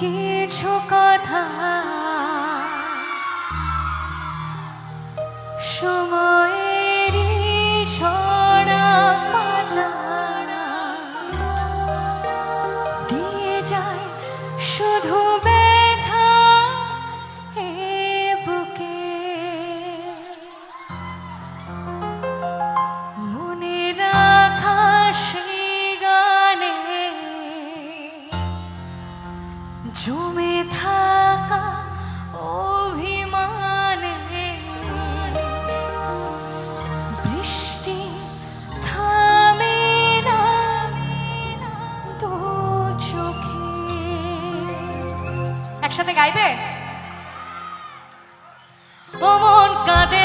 কিছু কথা সময়েরই জমে থাকা অভিমানে বৃষ্টি থামে না দু চোখে। একসাথে গাইবে? ও মন কাঁদে